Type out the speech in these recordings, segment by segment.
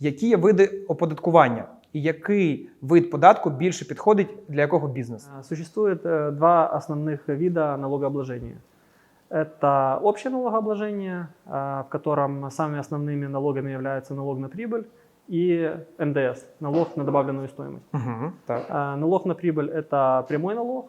Які є види оподаткування і який вид податку більше підходить для якого бізнесу? Э, Существует э, два основных вида налогообложения. Это общее налогообложение, э, в котором самыми основными налогами являются налог на прибыль и НДС, налог на добавленную стоимость. Угу, так. Э, Налог на прибыль – это прямой налог,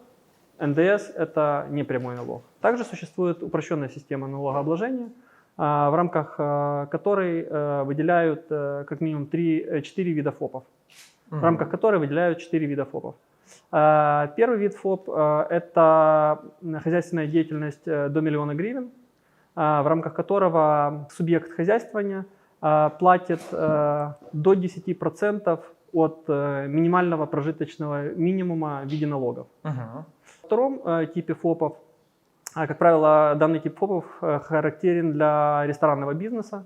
НДС – это непрямой налог. Также существует упрощенная система налогообложения, э, в рамках э, которой э, выделяют как минимум 3-4 вида ФОПов в рамках которой выделяют 4 вида ФОПов. Первый вид ФОП это хозяйственная деятельность э, до миллиона гривен, в рамках которого субъект хозяйствования платит до 10% от э, минимального прожиточного минимума в виде налогов. Угу. В втором типе ФОПов, а, как правило, данный тип ФОПов э, характерен для ресторанного бизнеса.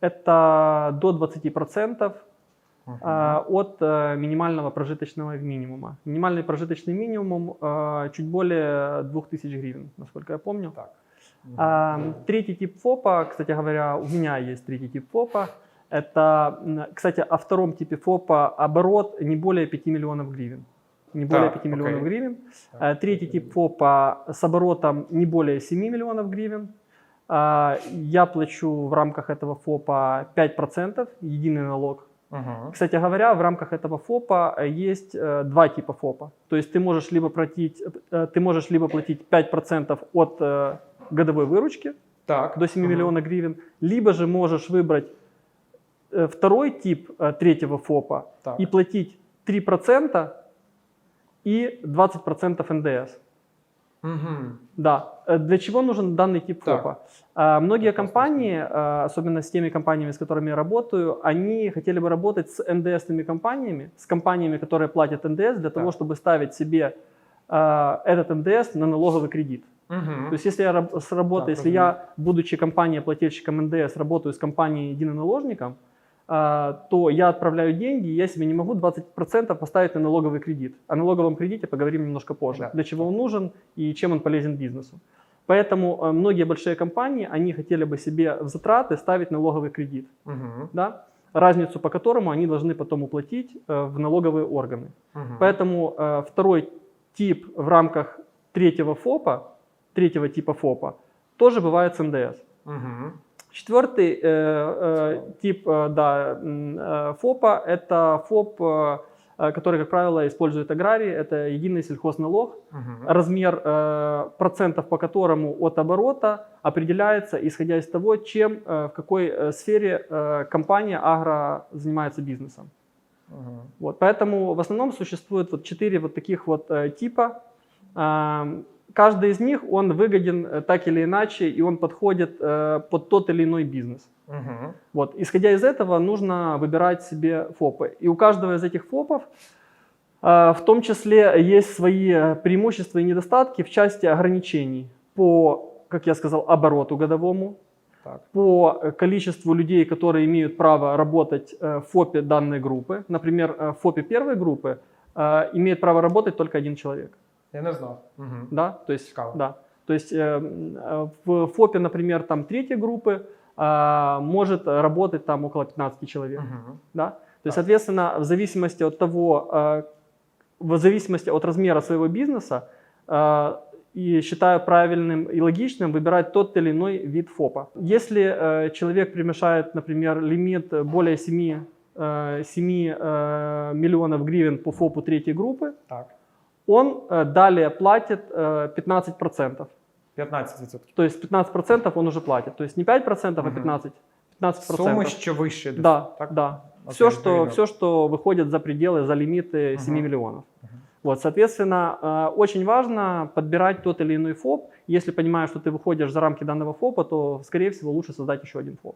Это до 20% а, от э, минимального прожиточного минимума. Минимальный прожиточный минимум э, чуть более 2000 гривен, насколько я помню. Так. А, Третий тип ФОПа, кстати говоря, у меня есть третий тип ФОПа. Это, кстати, о втором типе ФОПа оборот не более 5 миллионов гривен. Не более Так, 5 миллионов окей. гривен. Э, Третий тип ФОПа с оборотом не более 7 миллионов гривен. А, Я плачу в рамках этого ФОПа 5%, единый налог. Угу. Кстати говоря, в рамках этого ФОПа э, есть э, два типа ФОПа. То есть ты можешь либо платить, э, ты можешь либо платить 5% от годовой выручки Так. до 7 Мгм. миллионов гривен, либо же можешь выбрать второй тип третьего ФОПа Так. и платить 3% и 20% НДС. Угу. Да. Э, Для чего нужен данный тип Так. ФОПа? А, Многие Прекрасно компании, а, особенно с теми компаниями, с которыми я работаю, они хотели бы работать с НДСными компаниями, с компаниями, которые платят НДС, для того, Так. чтобы ставить себе а, этот НДС на налоговый кредит. Угу. То есть если я с работы, Так, если я, будучи компания-плательщиком НДС, работаю с компанией единоналожником, то я отправляю деньги, я себе не могу 20% поставить на налоговый кредит. О налоговом кредите поговорим немножко позже. Да. Для чего он нужен и чем он полезен бизнесу. Поэтому э, многие большие компании, они хотели бы себе в затраты ставить налоговый кредит, Угу. да? разницу по которому они должны потом уплатить э, в налоговые органы. Угу. Поэтому э, второй тип в рамках третьего ФОПа, третьего типа ФОПа, тоже бывает с НДС. Угу. Четвертый э, э, тип э, да, э, ФОПа – это ФОП, э, э, который, как правило, используют аграрии, это единый сельхозналог, Угу. размер э, процентов по которому от оборота определяется, исходя из того, чем, э, в какой э, сфере э, компания агро занимается бизнесом. Угу. Вот, поэтому в основном существует вот четыре вот таких вот э, типа. Ам, каждый из них, он выгоден э, так или иначе, и он подходит э, под тот или иной бизнес. Угу. Вот, исходя из этого, нужно выбирать себе ФОПы. И у каждого из этих ФОПов э, в том числе есть свои э, преимущества и недостатки в части ограничений по, как я сказал, обороту годовому, Так. по количеству людей, которые имеют право работать э, в ФОПе данной группы. Например, в ФОПе первой группы имеет право работать только один человек. Я не знав. Угу. Да? То есть, Цікаво. да. То есть э, э, в ФОПе, например, там третьей группы э, может работать там около 15 человек. Угу. Да? То есть, соответственно, в зависимости от того, э, в зависимости от размера своего бизнеса, э, и считаю правильным и логичным выбирать тот или иной вид ФОПа. Если э, человек превышает, например, лимит более 7, э, 7 э, миллионов гривен по ФОПу третьей группы, Так. Он э, далее платит э, 15%. 15%. То есть 15% он уже платит. То есть не 5%, а Мгм. 15%. 15%. Суми, що вище. десь, Да, Так? да. Окей, все, что, все, что выходит за пределы, за лимиты 7 Мгм. миллионов. Мгм. Вот, соответственно, э, очень важно подбирать тот или иной ФОП. Если понимаешь, что ты выходишь за рамки данного ФОПа, то, скорее всего, лучше создать еще один ФОП.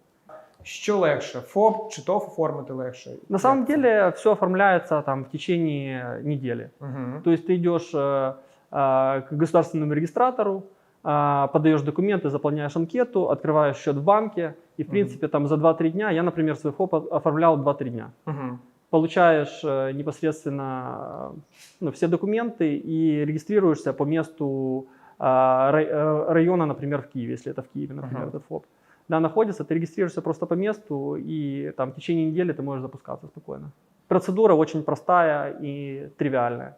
Що легше? ФОП чи ТОФ оформити легше? На самом деле все оформляется там в течение недели. Угу. То есть ты идешь э, э, к государственному регистратору, э, подаешь документы, заполняешь анкету, открываешь счет в банке, и в Мгм. принципе там за 2-3 дня, я, например, свой ФОП оформлял 2-3 дня. Угу. Получаешь э, непосредственно э, ну, все документы и регистрируешься по месту э, э, района, например, в Киеве, если это в Киеве, например, Ага. этот ФОП. Да, находится, ты регистрируешься просто по месту, и там в течение недели ты можешь запускаться спокойно. Процедура очень простая и тривиальная.